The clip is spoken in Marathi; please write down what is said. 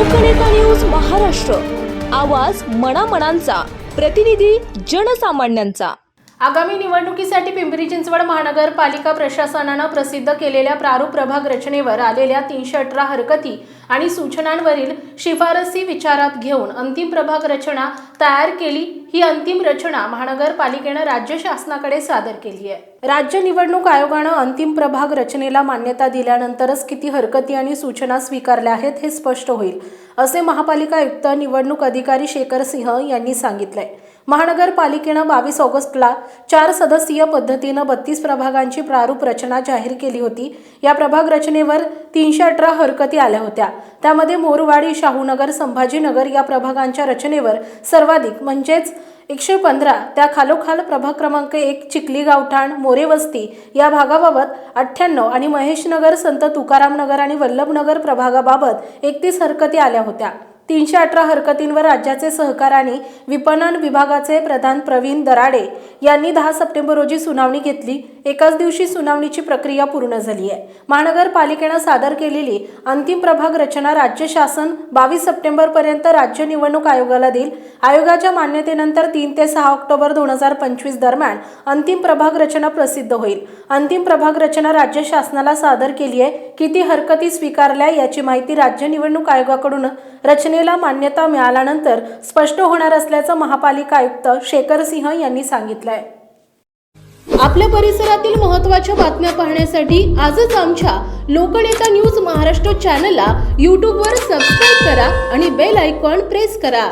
लोकनेता न्यूज महाराष्ट्र. आवाज मनामनांचा. प्रतिनिधी जनसामान्यांचा. आगामी निवडणुकीसाठी पिंपरी चिंचवड महानगरपालिका प्रशासनानं प्रसिद्ध केलेल्या प्रारूप प्रभाग रचनेवर आलेल्या तीनशे अठरा हरकती आणि सूचनांवरील शिफारसी विचारात घेऊन अंतिम प्रभाग रचना तयार केली ही अंतिम रचना महानगरपालिकेनं राज्य शासनाकडे सादर केली आहे. राज्य निवडणूक आयोगानं अंतिम प्रभाग रचनेला मान्यता दिल्यानंतरच किती हरकती आणि सूचना स्वीकारल्या आहेत हे स्पष्ट होईल असे महापालिका आयुक्त निवडणूक अधिकारी शेखर सिंह यांनी सांगितलंय. महानगरपालिकेनं बावीस ऑगस्टला चार सदस्यीय पद्धतीनं बत्तीस प्रभागांची प्रारूप रचना जाहीर केली होती. या प्रभाग रचनेवर तीनशे अठरा हरकती आल्या होत्या. त्यामध्ये मोरवाडी शाहूनगर संभाजीनगर या प्रभागांच्या रचनेवर सर्वाधिक म्हणजेच एकशे पंधरा त्या खालोखाल प्रभाग क्रमांक एक चिखली गावठाण मोरे वस्ती या भागाबाबत अठ्ठ्याण्णव आणि महेशनगर संत तुकारामनगर आणि वल्लभनगर प्रभागाबाबत एकतीस हरकती आल्या होत्या. तीनशे अठरा हरकतींवर राज्याचे सहकार आणि विपणन विभागाचे प्रधान प्रवीण दराडे यांनी दहा सप्टेंबर रोजी सुनावणी घेतली. एकाच दिवशी सुनावणीची प्रक्रिया पूर्ण झाली आहे. महानगरपालिकेनं सादर केलेली अंतिम प्रभाग रचना राज्य शासन बावीस सप्टेंबरपर्यंत राज्य निवडणूक आयोगाला देईल. आयोगाच्या मान्यतेनंतर तीन ते सहा ऑक्टोबर दोन हजार पंचवीस दरम्यान अंतिम प्रभाग रचना प्रसिद्ध होईल. अंतिम प्रभाग रचना राज्य शासनाला सादर केली आहे. किती हरकती स्वीकारल्या याची माहिती राज्य निवडणूक आयोगाकडून रचने योजनेला मान्यता मिळाल्यानंतर स्पष्ट होणार असल्याचं महापालिका आयुक्त शेखर सिंह यांनी सांगितलंय. आपल्या परिसरातील महत्त्वाच्या बातम्या पाहण्यासाठी आजच आमच्या लोकनेता न्यूज महाराष्ट्र चॅनलला यूट्यूबवर सबस्क्राईब करा आणि बेल आयकॉन प्रेस करा.